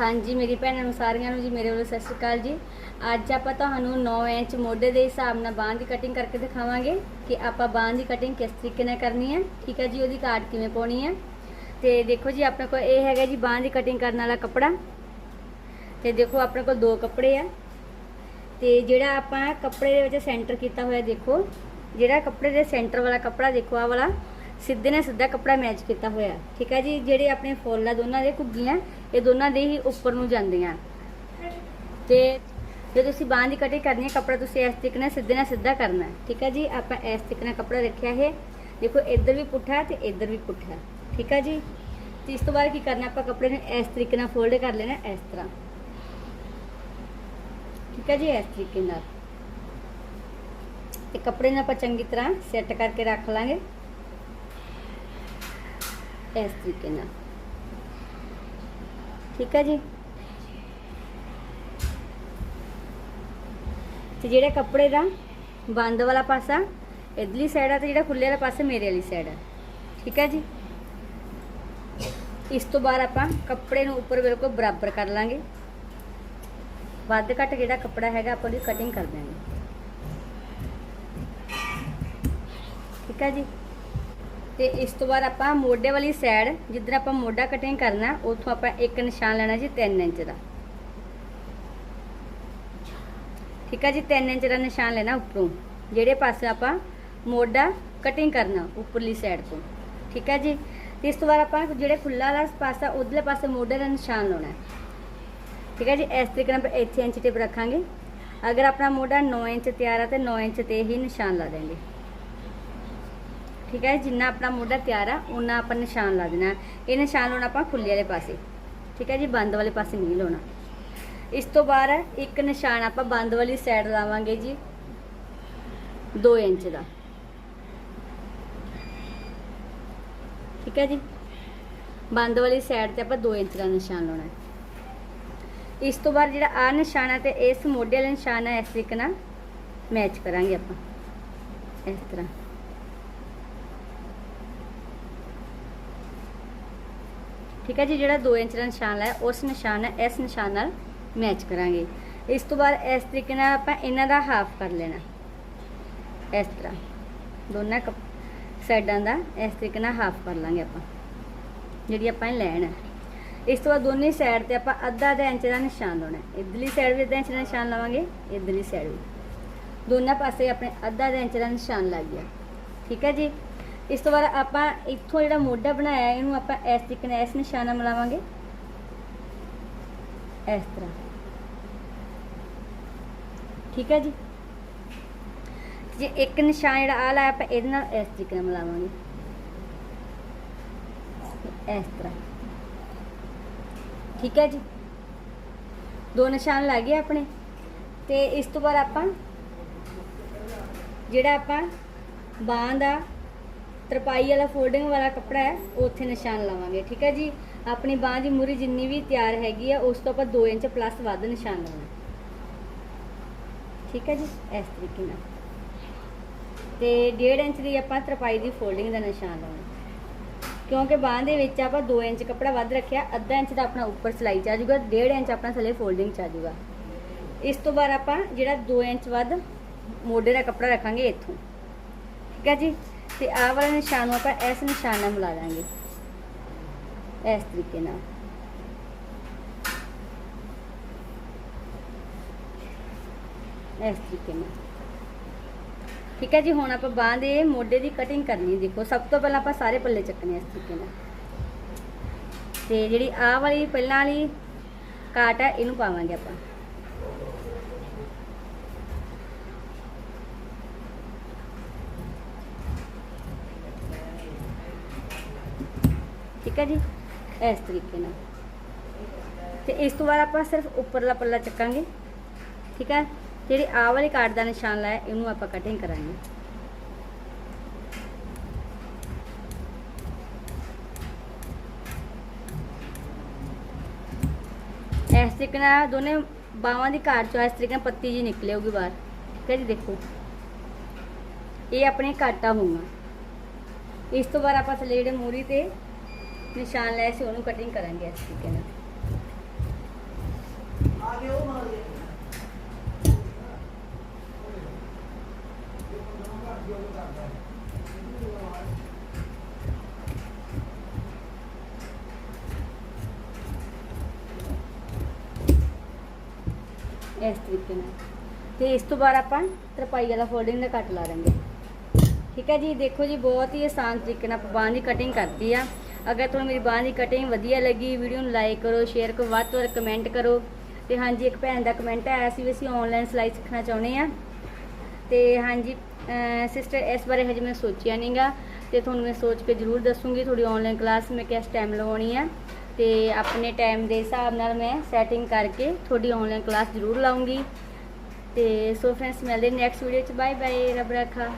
ਹਾਂਜੀ, ਮੇਰੀ ਭੈਣਾਂ ਨੂੰ ਸਾਰੀਆਂ ਨੂੰ ਜੀ, ਮੇਰੇ ਵੱਲੋਂ ਸਤਿ ਸ਼੍ਰੀ ਅਕਾਲ ਜੀ। ਅੱਜ ਆਪਾਂ ਤੁਹਾਨੂੰ 9 ਇੰਚ ਮੋਢੇ ਦੇ ਹਿਸਾਬ ਨਾਲ ਬਾਂਹ ਦੀ ਕਟਿੰਗ ਕਰਕੇ ਦਿਖਾਵਾਂਗੇ ਕਿ ਆਪਾਂ ਬਾਂਹ ਦੀ ਕਟਿੰਗ ਕਿਸ ਤਰੀਕੇ ਨਾਲ ਕਰਨੀ ਹੈ। ਠੀਕ ਹੈ ਜੀ, ਉਹਦੀ ਕਾਟ ਕਿਵੇਂ ਪਾਉਣੀ ਹੈ। ਤੇ ਦੇਖੋ ਜੀ, ਆਪਣੇ ਕੋਲ ਇਹ ਹੈਗਾ ਜੀ ਬਾਂਹ ਦੀ ਕਟਿੰਗ ਕਰਨ ਵਾਲਾ ਕੱਪੜਾ। ਤੇ ਦੇਖੋ, ਆਪਣੇ ਕੋਲ ਦੋ ਕੱਪੜੇ ਆ। ਤੇ ਜਿਹੜਾ ਆਪਾਂ ਕੱਪੜੇ ਦੇ ਵਿੱਚ ਸੈਂਟਰ ਕੀਤਾ ਹੋਇਆ ਦੇਖੋ, ਜਿਹੜਾ ਕੱਪੜੇ ਦੇ ਸੈਂਟਰ ਵਾਲਾ ਕੱਪੜਾ ਦੇਖੋ ਆ ਵਾਲਾ। ਸਿੱਧੇ ਨਾਲ ਸਿੱਧਾ ਕੱਪੜਾ ਮੈਚ ਕੀਤਾ ਹੋਇਆ। ਠੀਕ ਹੈ ਜੀ? ਜਿਹੜੇ ਆਪਣੇ ਫੁੱਲ ਆ, ਦੋਨਾਂ ਦੇ ਘੁੱਗੀਆਂ, ਇਹ ਦੋਨਾਂ ਦੇ ਹੀ ਉੱਪਰ ਨੂੰ ਜਾਂਦੀਆਂ। ਤੇ ਜੇ ਤੁਸੀਂ ਬਾਂਹ ਦੀ ਕਟਿੰਗ ਕਰਨੀ ਹੈ, ਕੱਪੜਾ ਤੁਸੀਂ ਇਸ ਤਰੀਕੇ ਨਾਲ ਸਿੱਧੇ ਨਾਲ ਸਿੱਧਾ ਕਰਨਾ। ਠੀਕ ਹੈ ਜੀ? ਆਪਾਂ ਇਸ ਤਰੀਕੇ ਨਾਲ ਕੱਪੜਾ ਰੱਖਿਆ ਹੈ ਦੇਖੋ, ਇੱਧਰ ਵੀ ਪੁੱਠਾ ਤੇ ਇੱਧਰ ਵੀ ਪੁੱਠਾ। ਠੀਕ ਹੈ ਜੀ? ਤੇ ਇਸ ਤੋਂ ਬਾਅਦ ਕੀ ਕਰਨਾ, ਆਪਾਂ ਕੱਪੜੇ ਨੂੰ ਇਸ ਤਰੀਕੇ ਨਾਲ ਫੋਲਡ ਕਰ ਲੈਣਾ, ਇਸ ਤਰ੍ਹਾਂ। ਠੀਕ ਹੈ ਜੀ? ਇਸ ਤਰੀਕੇ ਨਾਲ। ਤੇ ਕੱਪੜੇ ਨੂੰ ਆਪਾਂ ਚੰਗੀ ਤਰ੍ਹਾਂ ਸੈੱਟ ਕਰਕੇ ਰੱਖ ਲਾਂਗੇ। ਇਸ ਤਰੀਕੇ ਨਾਲ। ਠੀਕ ਹੈ ਜੀ? ਤੇ ਜਿਹੜੇ ਕੱਪੜੇ ਦਾ ਬੰਦ ਵਾਲਾ ਪਾਸਾ, ਇਧਰਲੀ ਸਾਈਡ ਆ ਤੇ ਜਿਹੜਾ ਖੁੱਲੇ ਵਾਲਾ ਪਾਸਾ, ਮੇਰੇ ਵਾਲੀ ਸਾਈਡ ਆ। ਠੀਕ ਹੈ ਜੀ? ਇਸ ਤੋਂ ਬਾਅਦ ਆਪਾਂ ਕੱਪੜੇ ਨੂੰ ਉੱਪਰ ਬਿਲਕੁਲ ਬਰਾਬਰ ਕਰ ਲਾਂਗੇ। ਵੱਧ ਘੱਟ ਜਿਹੜਾ ਕੱਪੜਾ ਹੈਗਾ, ਆਪਾਂ ਉਹਦੀ ਕਟਿੰਗ ਕਰ ਦਾਂਗੇ ਠੀਕ ਹੈ ਜੀ? ਤੇ ਇਸ ਤੋਂ ਬਾਅਦ ਆਪਾਂ ਮੋਢੇ ਵਾਲੀ ਸਾਈਡ ਜਿੱਧਰ ਆਪਾਂ ਮੋਢਾ ਕਟਿੰਗ ਕਰਨਾ, ਉੱਥੋਂ ਆਪਾਂ ਇੱਕ ਨਿਸ਼ਾਨ ਲੈਣਾ ਜੀ 3 ਇੰਚ ਦਾ। ਠੀਕ ਹੈ ਜੀ 3 ਇੰਚ ਦਾ ਨਿਸ਼ਾਨ ਲੈਣਾ ਉੱਪਰੋਂ। ਜਿਹੜੇ ਪਾਸੇ ਆਪਾਂ ਮੋਢਾ ਕਟਿੰਗ ਕਰਨਾ ਉੱਪਰਲੀ ਸਾਈਡ ਤੋਂ। ਠੀਕ ਹੈ ਜੀ? ਤੇ ਇਸ ਤੋਂ ਬਾਅਦ ਆਪਾਂ ਜਿਹੜੇ ਖੁੱਲਾ ਵਾਲਾ ਪਾਸਾ, ਉਧਰਲੇ ਪਾਸੇ ਮੋਢੇ ਦਾ ਨਿਸ਼ਾਨ ਲਾਉਣਾ ਠੀਕ ਹੈ ਜੀ? ਇਸ ਤਰੀਕੇ ਨਾਲ ਆਪਾਂ ਇੱਥੇ ਇੰਚ ਟੇਪ ਰੱਖਾਂਗੇ। ਅਗਰ ਆਪਣਾ ਮੋਢਾ 9 ਇੰਚ ਤਿਆਰ ਹੈ ਤੇ 9 ਇੰਚ ਤੇ ਹੀ ਨਿਸ਼ਾਨ ਲਾ ਦੇਂਗੇ ਠੀਕ ਹੈ, ਜਿੰਨਾ ਆਪਣਾ ਮੋਢਾ ਤਿਆਰ ਆ ਉਹਨਾਂ ਆਪਾਂ ਨਿਸ਼ਾਨ ਲਾ ਦੇਣਾ। ਇਹ ਨਿਸ਼ਾਨ ਲਾਉਣਾ ਆਪਾਂ ਖੁੱਲੇ ਵਾਲੇ ਪਾਸੇ। ਠੀਕ ਹੈ ਜੀ, ਬੰਦ ਵਾਲੇ ਪਾਸੇ ਨਹੀਂ ਲਾਉਣਾ। ਇਸ ਤੋਂ ਬਾਅਦ ਇੱਕ ਨਿਸ਼ਾਨ ਆਪਾਂ ਬੰਦ ਵਾਲੀ ਸਾਈਡ ਲਾਵਾਂਗੇ ਜੀ 2 ਇੰਚ ਦਾ। ਠੀਕ ਹੈ ਜੀ, ਬੰਦ ਵਾਲੀ ਸਾਈਡ ਤੇ ਆਪਾਂ 2 ਇੰਚ ਦਾ ਨਿਸ਼ਾਨ ਲਾਉਣਾ ਹੈ। ਇਸ ਤੋਂ ਬਾਅਦ ਜਿਹੜਾ ਆ ਨਿਸ਼ਾਨ ਹੈ ਤੇ ਇਸ ਮੋਢੇ ਵਾਲਾ ਨਿਸ਼ਾਨ ਹੈ ਇਸ ਤਰੀਕੇ ਨਾਲ ਮੈਚ ਕਰਾਂਗੇ ਆਪਾਂ। ਇਸ ਤਰ੍ਹਾਂ। ਠੀਕ ਹੈ ਜੀ, ਜਿਹੜਾ 2 ਇੰਚ ਦਾ ਨਿਸ਼ਾਨ ਲਾਇਆ, ਉਸ ਨਿਸ਼ਾਨ ਨਾਲ, ਇਸ ਨਿਸ਼ਾਨ ਨਾਲ ਮੈਚ ਕਰਾਂਗੇ। ਇਸ ਤੋਂ ਬਾਅਦ ਇਸ ਤਰੀਕੇ ਨਾਲ ਆਪਾਂ ਇਹਨਾਂ ਦਾ ਹਾਫ ਕਰ ਲੈਣਾ। ਇਸ ਤਰ੍ਹਾਂ। ਦੋਨਾਂ ਸਾਈਡਾਂ ਦਾ ਇਸ ਤਰੀਕੇ ਨਾਲ ਹਾਫ ਕਰ ਲਾਂਗੇ ਆਪਾਂ। ਜਿਹੜੀ ਆਪਾਂ ਇਹ ਲੈਣ ਹੈ ਇਸ ਤੋਂ ਬਾਅਦ ਦੋਨੇ ਸਾਈਡ ਤੇ ਆਪਾਂ ਅੱਧਾ ਅੱਧਾ ਇੰਚ ਦਾ ਨਿਸ਼ਾਨ ਲਾਉਣਾ ਹੈ। ਇਧਰਲੀ ਸਾਈਡ ਵੀ ਅੱਧਾ ਇੰਚ ਦਾ ਨਿਸ਼ਾਨ ਲਾਵਾਂਗੇ, ਇਧਰਲੀ ਸਾਈਡ ਵੀ। ਦੋਨਾਂ ਪਾਸੇ ਆਪਣੇ ਅੱਧਾ ਅੱਧਾ ਇੰਚ ਦਾ ਨਿਸ਼ਾਨ ਲੱਗ ਗਿਆ। ਠੀਕ ਹੈ ਜੀ? ਇਸ ਤੋਂ ਬਾਅਦ ਆਪਾਂ ਇੱਥੋਂ ਜਿਹੜਾ ਮੋਢਾ ਬਣਾਇਆ, ਇਹਨੂੰ ਆਪਾਂ ਇਸ ਤਰੀਕੇ ਨਾਲ ਇਸ ਨਿਸ਼ਾਨ ਨਾਲ ਮਿਲਾਵਾਂਗੇ। ਇਸ ਤਰ੍ਹਾਂ। ਠੀਕ ਹੈ ਜੀ? ਜੇ ਇੱਕ ਨਿਸ਼ਾਨ ਜਿਹੜਾ ਆ ਲਾਇਆ, ਆਪਾਂ ਇਹਦੇ ਨਾਲ ਇਸ ਤਰੀਕੇ ਨਾਲ ਮਿਲਾਵਾਂਗੇ। ਇਸ ਤਰ੍ਹਾਂ। ਠੀਕ ਹੈ ਜੀ? ਦੋ ਨਿਸ਼ਾਨ ਲੱਗ ਗਏ ਆਪਣੇ। ਤੇ ਇਸ ਤੋਂ ਬਾਅਦ ਆਪਾਂ ਜਿਹੜਾ ਆਪਾਂ ਬਾਂਹ ਦਾ ਤਰਪਾਈ ਵਾਲਾ ਫੋਲਡਿੰਗ ਵਾਲਾ ਕੱਪੜਾ ਹੈ ਉੱਥੇ ਨਿਸ਼ਾਨ ਲਾਵਾਂਗੇ, ਠੀਕ ਹੈ ਜੀ? ਆਪਣੀ ਬਾਂਹ ਦੀ ਮੂਰੀ ਜਿੰਨੀ ਵੀ ਤਿਆਰ ਹੈਗੀ ਆ ਉਸ ਤੋਂ ਆਪਾਂ 2 ਇੰਚ ਪਲੱਸ ਵੱਧ ਨਿਸ਼ਾਨ ਲਾਉਣਾ। ਠੀਕ ਹੈ ਜੀ? ਇਸ ਤਰੀਕੇ ਨਾਲ। ਤੇ 1.5 ਇੰਚ ਦੀ ਆਪਾਂ ਤਰਪਾਈ ਦੀ ਫੋਲਡਿੰਗ ਦਾ ਨਿਸ਼ਾਨ ਲਾਉਣਾ। ਕਿਉਂਕਿ ਬਾਂਹ ਦੇ ਵਿੱਚ ਆਪਾਂ 2 ਇੰਚ ਕੱਪੜਾ ਵੱਧ ਰੱਖਿਆ, ਅੱਧਾ ਇੰਚ ਦਾ ਆਪਣਾ ਉੱਪਰ ਸਿਲਾਈ ਚ ਆ ਜਾਊਗਾ 1.5 ਇੰਚ ਆਪਣਾ ਥੱਲੇ ਫੋਲਡਿੰਗ ਚ ਆ ਜਾਊਗਾ। ਇਸ ਤੋਂ ਬਾਅਦ ਆਪਾਂ ਜਿਹੜਾ 2 ਇੰਚ ਵੱਧ ਮੋਢੇ ਦਾ ਕੱਪੜਾ ਰੱਖਾਂਗੇ ਇੱਥੋਂ। ਠੀਕ ਹੈ ਜੀ? ਤੇ ਆਹ ਵਾਲਾ ਨਿਸ਼ਾਨ ਨੂੰ ਆਪਾਂ ਇਸ ਨਿਸ਼ਾਨ ਨਾਲ ਮਿਲਾ ਦਾਂਗੇ। ਇਸ ਤਰੀਕੇ ਨਾਲ। ਇਸ ਤਰੀਕੇ ਨਾਲ। ਠੀਕ ਹੈ ਜੀ, ਹੁਣ ਆਪਾਂ ਬਾਂਹ ਦੇ ਮੋਢੇ ਦੀ ਕਟਿੰਗ ਕਰਨੀ ਦੇਖੋ, ਸਭ ਤੋਂ ਪਹਿਲਾਂ ਆਪਾਂ ਸਾਰੇ ਪੱਲੇ ਚੱਕਣੇ ਇਸ ਤਰੀਕੇ ਨਾਲ। ਤੇ ਜਿਹੜੀ ਆਹ ਵਾਲੀ, ਪਹਿਲਾਂ ਵਾਲੀ ਕਾਟ ਹੈ, ਇਹਨੂੰ ਪਾਵਾਂਗੇ ਆਪਾਂ। ਠੀਕ ਹੈ ਜੀ? ਇਸ ਤਰੀਕੇ ਨਾਲ। ਤੇ ਇਸ ਤੋਂ ਬਾਅਦ ਆਪਾਂ ਸਿਰਫ ਉੱਪਰਲਾ ਪੱਲਾ ਚੱਕਾਂਗੇ। ਠੀਕ ਹੈ? ਜਿਹੜੀ ਆਹ ਵਾਲੀ ਕਾਟ ਦਾ ਨਿਸ਼ਾਨ ਲਾਇਆ, ਇਹਨੂੰ ਆਪਾਂ ਕਟਿੰਗ ਕਰਾਂਗੇ। ਇਸ ਤਰੀਕੇ ਨਾਲ ਦੋਨੇ ਬਾਹਾਂ ਦੀ ਘਾਟ ਚੋਂ ਇਸ ਤਰੀਕੇ ਨਾਲ ਪੱਤੀ ਜੀ ਨਿਕਲੇਗੀ ਬਾਹਰ। ਠੀਕ ਹੈ ਜੀ, ਦੇਖੋ। ਇਹ ਆਪਣੇ ਕਾਟਾ ਹੋਊਗਾ ਇਸ ਤੋਂ ਬਾਅਦ ਆਪਾਂ ਥੱਲੇ ਜਿਹੜੇ ਮੂਰੀ ਤੇ ਨਿਸ਼ਾਨ ਲੈ ਸੀ, ਉਹਨੂੰ ਕਟਿੰਗ ਕਰਾਂਗੇ ਇਸ ਤਰੀਕੇ ਨਾਲ। ਇਸ ਤਰੀਕੇ ਨਾਲ। ਤੇ ਇਸ ਤੋਂ ਬਾਅਦ ਆਪਾਂ ਤਰਪਾਈ ਵਾਲਾ ਫੋਲਡਿੰਗ ਦਾ ਕੱਟ ਲਾ ਦਾਂਗੇ ਠੀਕ ਹੈ ਜੀ, ਦੇਖੋ ਜੀ, ਬਹੁਤ ਹੀ ਆਸਾਨ ਤਰੀਕੇ ਨਾਲ ਆਪਾਂ ਬਾਹਾਂ ਦੀ ਕਟਿੰਗ ਕਰਦੀ ਆ। ਅਗਰ ਤੁਹਾਨੂੰ ਮੇਰੀ ਬਾਂਹ ਦੀ ਕਟਿੰਗ ਵਧੀਆ ਲੱਗੀ ਵੀਡੀਓ ਨੂੰ ਲਾਈਕ ਕਰੋ ਸ਼ੇਅਰ ਕਰੋ, ਵੱਧ ਤੋਂ ਵੱਧ ਕਮੈਂਟ ਕਰੋ। ਤੇ ਹਾਂਜੀ, ਇੱਕ ਭੈਣ ਦਾ ਕਮੈਂਟ ਆਇਆ ਸੀ ਵੀ ਅਸੀਂ ਆਨਲਾਈਨ ਸਿਲਾਈ ਸਿੱਖਣਾ ਚਾਹੁੰਦੇ ਆ ਤੇ ਹਾਂਜੀ ਸਿਸਟਰ ਇਸ ਬਾਰੇ ਹਜੇ ਮੈਂ ਸੋਚਿਆ ਨਹੀਂਗਾ ਤੇ ਤੁਹਾਨੂੰ ਮੈਂ ਸੋਚ ਕੇ ਜ਼ਰੂਰ ਦੱਸੂਗੀ ਤੁਹਾਡੀ ਆਨਲਾਈਨ ਕਲਾਸ ਮੈਂ ਕਿਸ ਟਾਈਮ ਲਗਾਉਣੀ ਆ। ਤੇ ਆਪਣੇ ਟਾਈਮ ਦੇ ਹਿਸਾਬ ਨਾਲ ਮੈਂ ਸੈਟਿੰਗ ਕਰਕੇ ਤੁਹਾਡੀ ਆਨਲਾਈਨ ਕਲਾਸ ਜ਼ਰੂਰ ਲਾਉਂਗੀ। ਤੇ ਸੋ ਫਰੈਂਡਸ ਮਿਲਦੇ ਨੈਕਸਟ ਵੀਡੀਓ ਚ। ਬਾਏ ਬਾਏ ਰੱਬ ਰੱਖਾ।